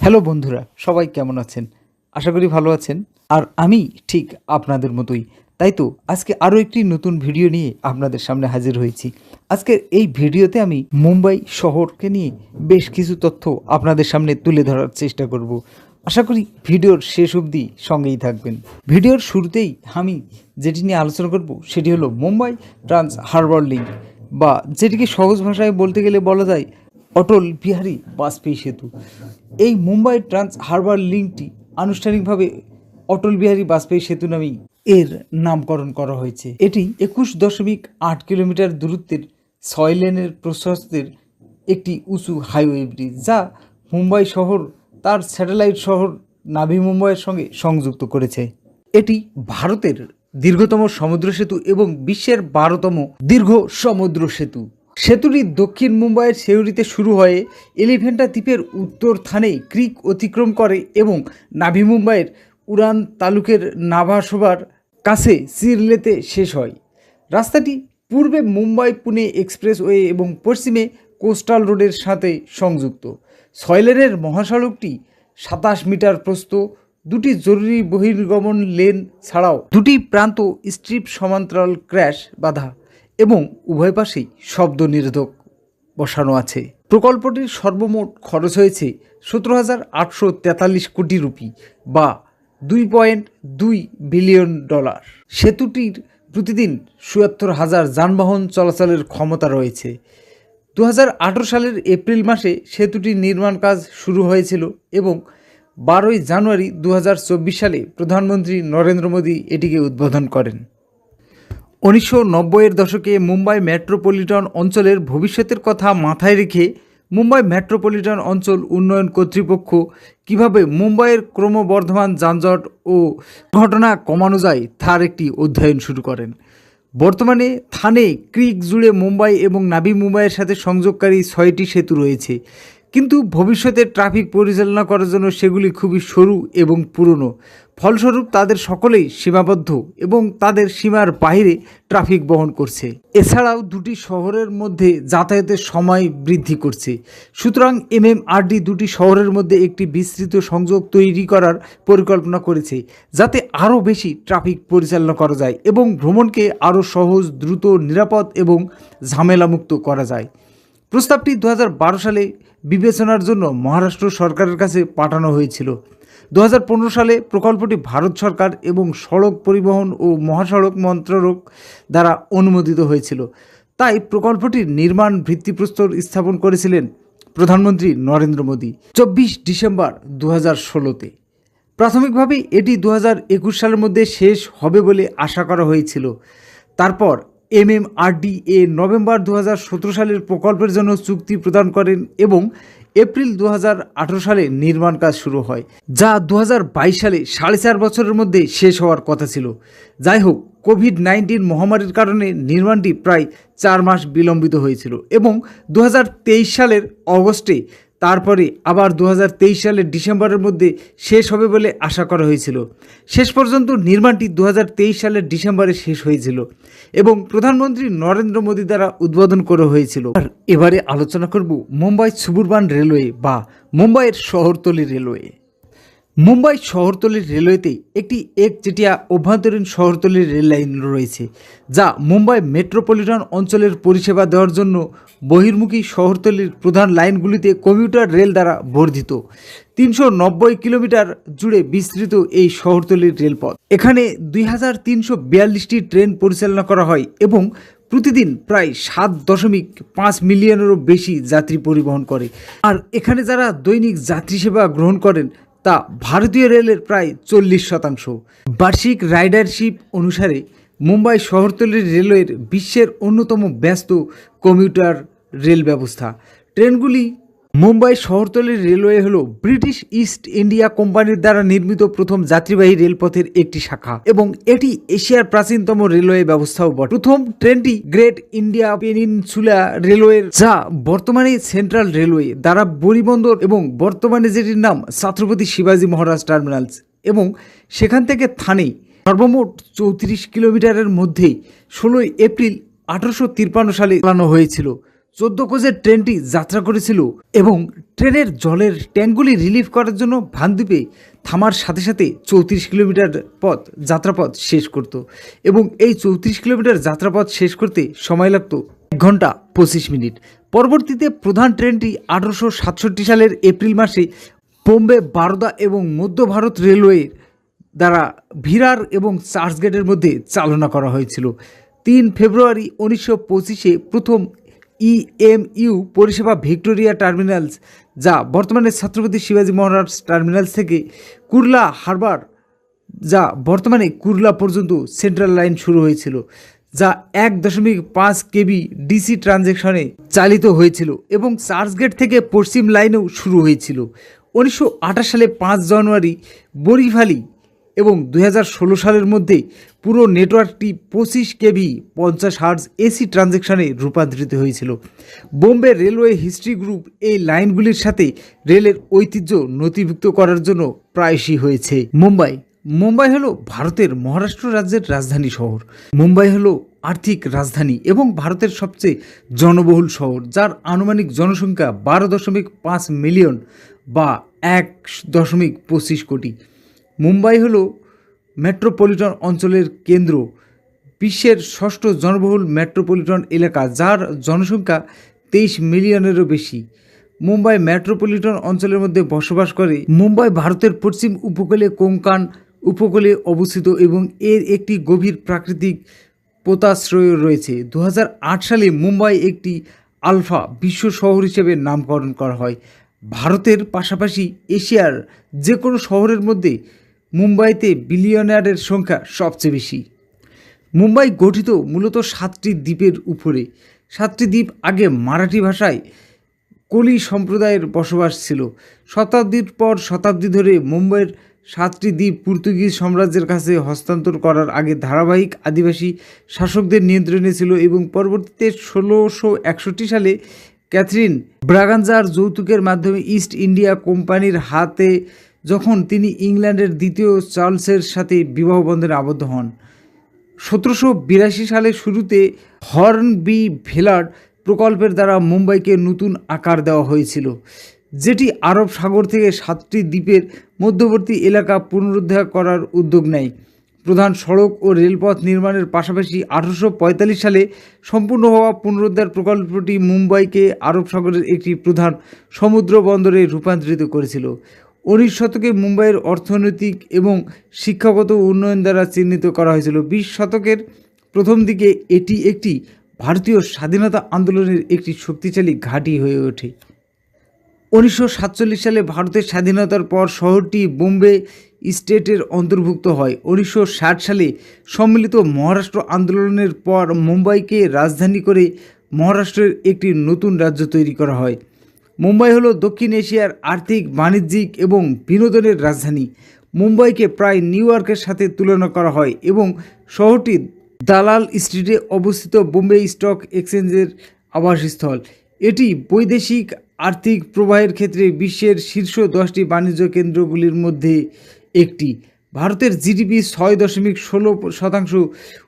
Hello বন্ধুরা, সবাই কেমন আছেন? আশা করি ভালো আছেন। আর আমি ঠিক আপনাদের মতোই। তাই তো, আজকে আরও একটি নতুন ভিডিও নিয়ে আপনাদের সামনে হাজির হয়েছি। আজকের এই ভিডিওতে আমি মুম্বাই শহরকে নিয়ে বেশ কিছু তথ্য আপনাদের সামনে তুলে ধরার চেষ্টা করব। আশা করি ভিডিওর শেষ অবধি সঙ্গেই থাকবেন। ভিডিওর শুরুতেই আমি যেটি নিয়ে আলোচনা করব, সেটি হলো মুম্বাই ট্রান্স হারবার লিঙ্ক, বা যেটিকে সহজ ভাষায় বলতে গেলে বলা যায় অটল বিহারী বাজপেয়ী সেতু। এই মুম্বাই ট্রান্স হারবার লিঙ্কটি আনুষ্ঠানিকভাবে অটল বিহারী বাজপেয়ী সেতু নামেই এর নামকরণ করা হয়েছে। এটি একুশ দশমিক আট কিলোমিটার দূরত্বের ছয় লেনের প্রশস্তের একটি উঁচু হাইওয়ে ব্রিজ, যা মুম্বাই শহর, তার স্যাটেলাইট শহর নাভি মুম্বাইয়ের সঙ্গে সংযুক্ত করেছে। এটি ভারতের দীর্ঘতম সমুদ্র সেতু এবং বিশ্বের বারোতম দীর্ঘ সমুদ্র সেতু। সেতুটি দক্ষিণ মুম্বাইয়ের সেউরিতে শুরু হয়ে এলিফেন্টা দ্বীপের উত্তর থানে ক্রিক অতিক্রম করে এবং নাভি মুম্বাইয়ের উড়ান তালুকের নাভাসোবার কাছে সিরলেতে শেষ হয়। রাস্তাটি পূর্বে মুম্বাই পুনে এক্সপ্রেসওয়ে এবং পশ্চিমে কোস্টাল রোডের সাথে সংযুক্ত। সয়লেনের মহাসড়কটি সাতাশ মিটার প্রস্ত দুটি জরুরি বহির্গমন লেন ছাড়াও দুটি প্রান্ত স্ট্রিপ সমান্তরাল ক্র্যাশ বাধা। এবং উভয় পাশেই শব্দ নিরোধক বসানো আছে। প্রকল্পটির সর্বমোট খরচ হয়েছে সতেরো হাজার আটশো তেতাল্লিশ কোটি রুপি বা দুই পয়েন্ট দুই বিলিয়ন ডলার। সেতুটির প্রতিদিন চুয়াত্তর হাজার যানবাহন চলাচলের ক্ষমতা রয়েছে। দু হাজার আঠেরো সালের এপ্রিল মাসে সেতুটির নির্মাণ কাজ শুরু হয়েছিল এবং বারোই জানুয়ারি দু হাজার চব্বিশ সালে প্রধানমন্ত্রী নরেন্দ্র মোদী এটিকে উদ্বোধন করেন। উনিশশো নব্বইয়ের দশকে মুম্বাই মেট্রোপলিটন অঞ্চলের ভবিষ্যতের কথা মাথায় রেখে মুম্বাই মেট্রোপলিটন অঞ্চল উন্নয়ন কর্তৃপক্ষ কীভাবে মুম্বাইয়ের ক্রমবর্ধমান যানজট ও ঘটনা কমানো যায় তার একটি অধ্যয়ন শুরু করেন। বর্তমানে থানে ক্রিক জুড়ে মুম্বাই এবং নাভি মুম্বাইয়ের সাথে সংযোগকারী ছয়টি সেতু রয়েছে। কিন্তু ভবিষ্যতে ট্রাফিক পরিচালনা করার জন্য সেগুলি খুবই সরু এবং পুরনো। ফলস্বরূপ তাদের সকলেই সীমাবদ্ধ এবং তাদের সীমার বাইরে ট্রাফিক বহন করছে। এছাড়াও দুটি শহরের মধ্যে যাতায়াতের সময় বৃদ্ধি করছে। সুতরাং এমএমআরডি দুটি শহরের মধ্যে একটি বিস্তৃত সংযোগ তৈরি করার পরিকল্পনা করেছে, যাতে আরও বেশি ট্রাফিক পরিচালনা করা যায় এবং ভ্রমণকে আরও সহজ, দ্রুত, নিরাপদ এবং ঝামেলামুক্ত করা যায়। প্রস্তাবটি দু হাজার বারো সালে বিবেচনার জন্য মহারাষ্ট্র সরকারের কাছে পাঠানো হয়েছিল। দু হাজার পনেরো সালে প্রকল্পটি ভারত সরকার এবং সড়ক পরিবহন ও মহাসড়ক মন্ত্রক দ্বারা অনুমোদিত হয়েছিল। তাই প্রকল্পটির নির্মাণ ভিত্তিপ্রস্তর স্থাপন করেছিলেন প্রধানমন্ত্রী নরেন্দ্র মোদী চব্বিশ ডিসেম্বর দু হাজার ষোলোতে প্রাথমিকভাবে এটি দু সালের মধ্যে শেষ হবে বলে আশা করা হয়েছিল। তারপর এমএমআরডিএ নভেম্বর দু হাজার সতেরো সালের প্রকল্পের জন্য চুক্তি প্রদান করেন এবং এপ্রিল দু হাজার আঠেরো সালে নির্মাণ কাজ শুরু হয়, যা দু হাজার বাইশ সালে সাড়ে চার বছরের মধ্যে শেষ হওয়ার কথা ছিল। যাই হোক, কোভিড নাইন্টিন মহামারীর কারণে নির্মাণটি প্রায় চার মাস বিলম্বিত হয়েছিল এবং দু হাজার তেইশ সালের অগস্টে তারপরে আবার দু হাজার তেইশ সালের ডিসেম্বরের মধ্যে শেষ হবে বলে আশা করা হয়েছিল। শেষ পর্যন্ত নির্মাণটি দু হাজার তেইশ সালের ডিসেম্বরে শেষ হয়েছিল এবং প্রধানমন্ত্রী নরেন্দ্র মোদী দ্বারা উদ্বোধন করা হয়েছিল। আর এবারে আলোচনা করব মুম্বাই সুবুরবান রেলওয়ে বা মুম্বাইয়ের শহরতলি রেলওয়ে। মুম্বাই শহরতলির রেলওয়েতে একটি একচেটিয়া অভ্যন্তরীণ শহরতলির রেল লাইন রয়েছে, যা মুম্বাই মেট্রোপলিটন অঞ্চলের পরিষেবা দেওয়ার জন্য বহির্মুখী শহরতলির প্রধান লাইনগুলিতে কমিউটার রেল দ্বারা বর্ধিত। তিনশো নব্বই কিলোমিটার জুড়ে বিস্তৃত এই শহরতলির রেলপথ। এখানে দুই হাজার তিনশো বিয়াল্লিশটি ট্রেন পরিচালনা করা হয় এবং প্রতিদিন প্রায় সাত দশমিক পাঁচ মিলিয়নেরও বেশি যাত্রী পরিবহন করে। আর এখানে যারা দৈনিক যাত্রী সেবা গ্রহণ করেন তা ভারতীয় রেলের প্রায় চল্লিশ শতাংশ। বার্ষিক রাইডারশিপ অনুসারে মুম্বাই শহরতলির রেলওয়ের বিশ্বের অন্যতম ব্যস্ত কমিউটার রেল ব্যবস্থা। ট্রেনগুলি মুম্বাই শহরতলির রেলওয়ে হল ব্রিটিশ ইস্ট ইন্ডিয়া কোম্পানির দ্বারা নির্মিত প্রথম যাত্রীবাহী রেলপথের একটি শাখা এবং এটি এশিয়ার প্রাচীনতম রেলওয়ে ব্যবস্থাও বটে। প্রথম ট্রেনটি গ্রেট ইন্ডিয়া পেনিনসুলা রেলওয়ের, যা বর্তমানে সেন্ট্রাল রেলওয়ে দ্বারা বরিবন্দর এবং বর্তমানে যেটির নাম ছাত্রপতি শিবাজী মহারাজ টার্মিনালস এবং সেখান থেকে থানে সর্বমোট চৌত্রিশ কিলোমিটারের মধ্যেই ষোলোই এপ্রিল আঠারোশো তিপ্পান্ন সালে চালানো হয়েছিল। চোদ্দ কোচের ট্রেনটি যাত্রা করেছিল এবং ট্রেনের জলের ট্যাঙ্কগুলি রিলিফ করার জন্য ভানদ্বীপে থামার সাথে সাথে চৌত্রিশ কিলোমিটার পথ, যাত্রাপথ শেষ করত এবং এই চৌত্রিশ কিলোমিটার যাত্রাপথ শেষ করতে সময় লাগত এক ঘণ্টা পঁচিশ মিনিট। পরবর্তীতে প্রধান ট্রেনটি আঠারোশো সাতষট্টি সালের এপ্রিল মাসে বোম্বে, বারোদা এবং মধ্য ভারত রেলওয়ের দ্বারা ভিরার এবং চার্চগেটের মধ্যে চালনা করা হয়েছিল। তিন ফেব্রুয়ারি উনিশশো পঁচিশে প্রথম ইএমইউ পরিষেবা ভিক্টোরিয়া টার্মিনালস, যা বর্তমানে ছত্রপতি শিবাজি মহারাজ টার্মিনালস থেকে কুরলা হারবার, যা বর্তমানে কুরলা পর্যন্ত সেন্ট্রাল লাইন শুরু হয়েছিল, যা এক দশমিক পাঁচ কেবি ডিসি ট্রানজেকশনে চালিত হয়েছিল এবং চার্চগেট থেকে পশ্চিম লাইনেও শুরু হয়েছিল। উনিশশো আঠাশ সালে পাঁচ জানুয়ারি বরিভালি এবং দু হাজার ষোলো সালের মধ্যে পুরো নেটওয়ার্কটি পঁচিশ কেভি পঞ্চাশ হার্জ এসি ট্রানজেকশনে রূপান্তরিত হয়েছিল। বোম্বে রেলওয়ে হিস্ট্রি গ্রুপ এই লাইনগুলির সাথে রেলের ঐতিহ্য নথিভুক্ত করার জন্য প্রায়শই হয়েছে। মুম্বাই। মুম্বাই হলো ভারতের মহারাষ্ট্র রাজ্যের রাজধানী শহর। মুম্বাই হলো আর্থিক রাজধানী এবং ভারতের সবচেয়ে জনবহুল শহর, যার আনুমানিক জনসংখ্যা বারো দশমিক পাঁচ মিলিয়ন বা এক দশমিক পঁচিশ কোটি। মুম্বাই হলো মেট্রোপলিটন অঞ্চলের কেন্দ্র। বিশ্বের ষষ্ঠ জনবহুল মেট্রোপলিটন এলাকা, যার জনসংখ্যা তেইশ মিলিয়নেরও বেশি। মুম্বাই মেট্রোপলিটন অঞ্চলের মধ্যে বসবাস করে মুম্বাই ভারতের পশ্চিম উপকূলে কোঙ্কান উপকূলে অবস্থিত এবং এর একটি গভীর প্রাকৃতিক পোতাশ্রয় রয়েছে। দু হাজার আট সালে মুম্বাই একটি আলফা বিশ্ব শহর হিসেবে নামকরণ করা হয়। ভারতের পাশাপাশি এশিয়ার যে কোনো শহরের মধ্যে মুম্বাইতে বিলিয়নারের সংখ্যা সবচেয়ে বেশি। মুম্বাই গঠিত মূলত সাতটি দ্বীপের উপরে। সাতটি দ্বীপ আগে মারাঠি ভাষায় কলি সম্প্রদায়ের বসবাস ছিল। শতাব্দীর পর শতাব্দী ধরে মুম্বাইয়ের সাতটি দ্বীপ পর্তুগিজ সাম্রাজ্যের কাছে হস্তান্তর করার আগে ধারাবাহিক আদিবাসী শাসকদের নিয়ন্ত্রণে ছিল এবং পরবর্তীতে ষোলোশো একষট্টি সালে ক্যাথরিন ব্রাগানজার যৌতুকের মাধ্যমে ইস্ট ইন্ডিয়া কোম্পানির হাতে যখন তিনি ইংল্যান্ডের দ্বিতীয় চার্লসের সাথে বিবাহ বন্ধনে আবদ্ধ হন। সতেরোশো বিরাশি সালের শুরুতে হর্ন বি ভেলার্ড প্রকল্পের দ্বারা মুম্বাইকে নতুন আকার দেওয়া হয়েছিল, যেটি আরব সাগর থেকে সাতটি দ্বীপের মধ্যবর্তী এলাকা পুনরুদ্ধার করার উদ্যোগ নেয়। প্রধান সড়ক ও রেলপথ নির্মাণের পাশাপাশি আঠারোশো পঁয়তাল্লিশ সালে সম্পূর্ণ হওয়া পুনরুদ্ধার প্রকল্পটি মুম্বাইকে আরব সাগরের একটি প্রধান সমুদ্র বন্দরে রূপান্তরিত করেছিল। উনিশ শতকে মুম্বাইয়ের অর্থনৈতিক এবং শিক্ষাগত উন্নয়ন দ্বারা চিহ্নিত করা হয়েছিল। বিশ শতকের প্রথম দিকে এটি একটি ভারতীয় স্বাধীনতা আন্দোলনের একটি শক্তিশালী ঘাঁটি হয়ে ওঠে। উনিশশো সাতচল্লিশ সালে ভারতের স্বাধীনতার পর শহরটি বোম্বে স্টেটের অন্তর্ভুক্ত হয়। উনিশশো ষাট সালে সম্মিলিত মহারাষ্ট্র আন্দোলনের পর মুম্বাইকে রাজধানী করে মহারাষ্ট্রের একটি নতুন রাজ্য তৈরি করা হয়। মুম্বাই হলো দক্ষিণ এশিয়ার আর্থিক, বাণিজ্যিক এবং বিনোদনের রাজধানী। মুম্বাইকে প্রায় নিউ ইয়র্কের সাথে তুলনা করা হয় এবং শহরটি দালাল স্ট্রিটে অবস্থিত বোম্বে স্টক এক্সচেঞ্জের আবাসস্থল। এটি বৈদেশিক আর্থিক প্রবাহের ক্ষেত্রে বিশ্বের শীর্ষ দশটি বাণিজ্য কেন্দ্রগুলির মধ্যে একটি। ভারতের জিডিপি ছয় দশমিক ষোলো শতাংশ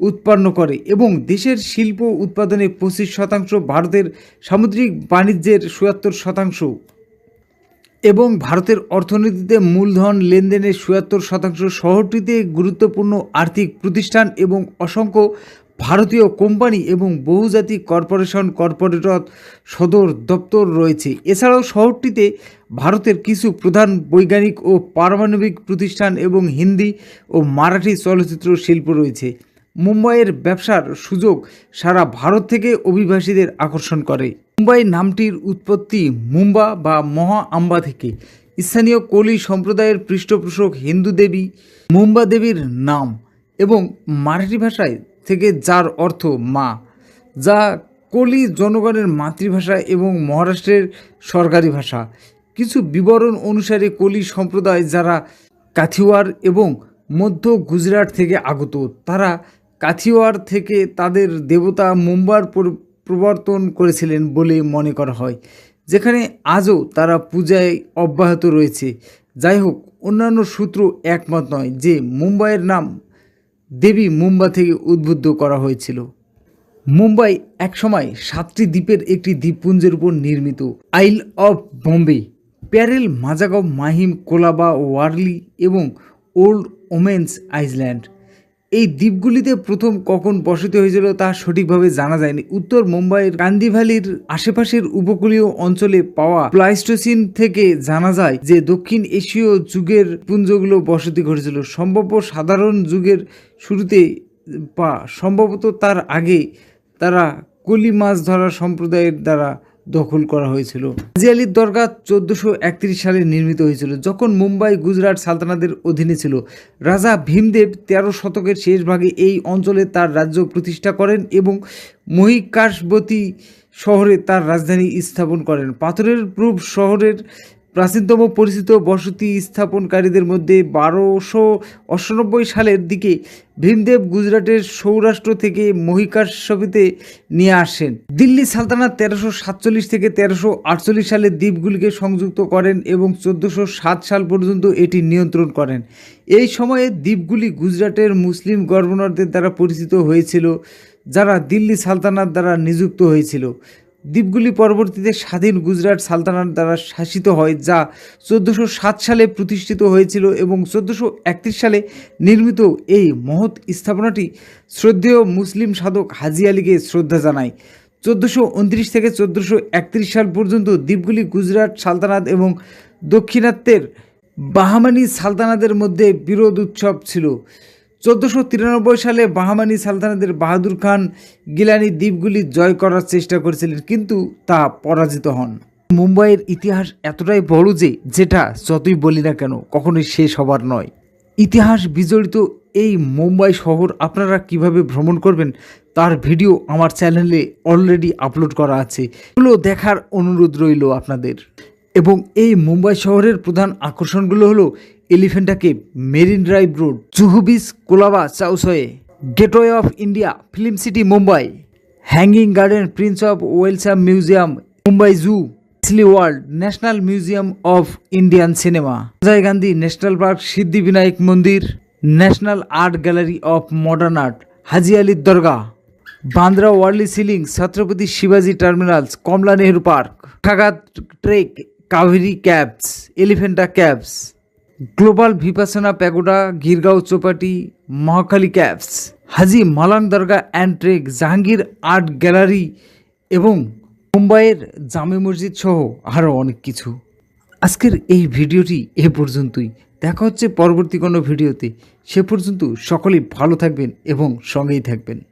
উৎপন্ন করে এবং দেশের শিল্প উৎপাদনে পঁচিশ শতাংশ, ভারতের সামুদ্রিক বাণিজ্যের চুয়াত্তর শতাংশ এবং ভারতের অর্থনীতিতে মূলধন লেনদেনের চুয়াত্তর শতাংশ শহরটিতে গুরুত্বপূর্ণ আর্থিক প্রতিষ্ঠান এবং অসংখ্য ভারতীয় কোম্পানি এবং বহুজাতিক কর্পোরেশন কর্পোরেটর সদর দপ্তর রয়েছে। এছাড়াও শহরটিতে ভারতের কিছু প্রধান বৈজ্ঞানিক ও পারমাণবিক প্রতিষ্ঠান এবং হিন্দি ও মারাঠি চলচ্চিত্র শিল্প রয়েছে। মুম্বাইয়ের ব্যবসার সুযোগ সারা ভারত থেকে অভিবাসীদের আকর্ষণ করে। মুম্বাই নামটির উৎপত্তি মুম্বা বা মহা আম্বা থেকে। স্থানীয় কলি সম্প্রদায়ের পৃষ্ঠপোষক হিন্দু দেবী মুম্বা দেবীর নাম এবং মারাঠি ভাষায় থেকে যার অর্থ মা, যা কলি জনগণের মাতৃভাষা এবং মহারাষ্ট্রের সরকারি ভাষা। কিছু বিবরণ অনুসারে কলি সম্প্রদায় যারা কাথিওয়ার এবং মধ্য গুজরাট থেকে আগত, তারা কাথিওয়ার থেকে তাদের দেবতা মুম্বার প্রবর্তন করেছিলেন বলে মনে করা হয়। যেখানে আজও তারা পূজায় অব্যাহত রয়েছে। যাই হোক, অন্যান্য সূত্র একমত নয় যে মুম্বাইয়ের নাম দেবী মুম্বা থেকে উদ্বুদ্ধ করা হয়েছিল। মুম্বাই একসময় সাতটি দ্বীপের একটি দ্বীপপুঞ্জের উপর নির্মিত। আইল অফ বম্বে, প্যারেল মাজাগব মাহিম, কোলাবা, ওয়ার্লি এবং ওল্ড ওমেন্স আইল্যান্ড এই দ্বীপগুলিতে প্রথম কখন বসতি হয়েছিল তা সঠিকভাবে জানা যায়নি। উত্তর মুম্বাইয়ের কান্দি ভ্যালির আশেপাশের উপকূলীয় অঞ্চলে পাওয়া প্লাইস্টোসিন থেকে জানা যায় যে দক্ষিণ এশীয় যুগের পুঞ্জগুলো বসতি ঘটেছিল। সম্ভাব্য সাধারণ যুগের শুরুতে বা সম্ভবত তার আগে তারা কলি মাছ ধরা সম্প্রদায়ের দ্বারা দখল করা হয়েছিল। হাজি আলীর দরগা চোদ্দশো সালে নির্মিত হয়েছিল, যখন মুম্বাই, গুজরাট সালতানাদের অধীনে ছিল। রাজা ভীমদেব তেরো শতকের শেষ ভাগে এই অঞ্চলে তার রাজ্য প্রতিষ্ঠা করেন এবং মহিকাশবতী শহরে তার রাজধানী স্থাপন করেন। পাথরের প্রুফ শহরের প্রাচীনতম পরিচিত বসতি স্থাপনকারীদের মধ্যে বারোশো অষ্টানব্বই সালের দিকে ভীমদেব গুজরাটের সৌরাষ্ট্র থেকে মহিকাশবীতে নিয়ে আসেন। দিল্লি সালতানাত তেরোশো সাতচল্লিশ থেকে তেরোশো আটচল্লিশ সালে দ্বীপগুলিকে সংযুক্ত করেন এবং চোদ্দোশো সাত সাল পর্যন্ত এটি নিয়ন্ত্রণ করেন। এই সময়ে দ্বীপগুলি গুজরাটের মুসলিম গভর্নরদের দ্বারা পরিচিত হয়েছিল, যারা দিল্লি সালতানাত দ্বারা নিযুক্ত হয়েছিল। দ্বীপগুলি পরবর্তীতে স্বাধীন গুজরাট সালতানাত দ্বারা শাসিত হয়, যা চোদ্দোশো সাত সালে প্রতিষ্ঠিত হয়েছিল এবং চোদ্দোশো একত্রিশ সালে নির্মিত এই মহৎ স্থাপনাটি শ্রদ্ধেয় মুসলিম সাধক হাজি আলীকে শ্রদ্ধা জানায়। চোদ্দোশো উনত্রিশ থেকে চোদ্দোশো একত্রিশ সাল পর্যন্ত দ্বীপগুলি গুজরাট সালতানাত এবং দক্ষিণাত্যের বাহামানি সালতানাদের মধ্যে বিরোধ উৎসব ছিল। চোদ্দোশো তিরানব্বই সালে বাহামানি সালতানাতের বাহাদুর খান গিলানি দ্বীপগুলি জয় করার চেষ্টা করেছিলেন, কিন্তু তা পরাজিত হন। মুম্বাইয়ের ইতিহাস এতটাই বড় যে যেটা যতই বলি না কেন, কখনোই শেষ হবার নয়। ইতিহাস বিজড়িত এই মুম্বাই শহর আপনারা কীভাবে ভ্রমণ করবেন, তার ভিডিও আমার চ্যানেলে অলরেডি আপলোড করা আছে। এগুলো দেখার অনুরোধ রইল আপনাদের। এবং এই মুম্বাই শহরের প্রধান আকর্ষণগুলো হলো Elephanta cave marine drive road Juhu beach Colaba causeway gateway of India, film city Mumbai, hanging garden, prince of Wales museum, Mumbai zoo, Essel world, national museum of Indian cinema Ajay Gandhi, national park Siddhivinayak মন্দির, national art gallery of modern art, Haji আলীর দরগা, Bandra Worli sea link, Chhatrapati শিবাজি terminals, Kamala Nehru park ঠাগাত trek, Kaveri caves, Elephanta caves. Global Vipassana pagoda, Girgaon Chowpatty, Mahakali caves Haji Malang Dargah and trek Jahangir art gallery এবং মুম্বাইয়ের জামে মসজিদ সহ আরও অনেক কিছু। আজকের এই ভিডিওটি এ পর্যন্তই। দেখা হচ্ছে পরবর্তী কোনো ভিডিওতে। সে পর্যন্ত সকলেই ভালো থাকবেন এবং সঙ্গেই থাকবেন।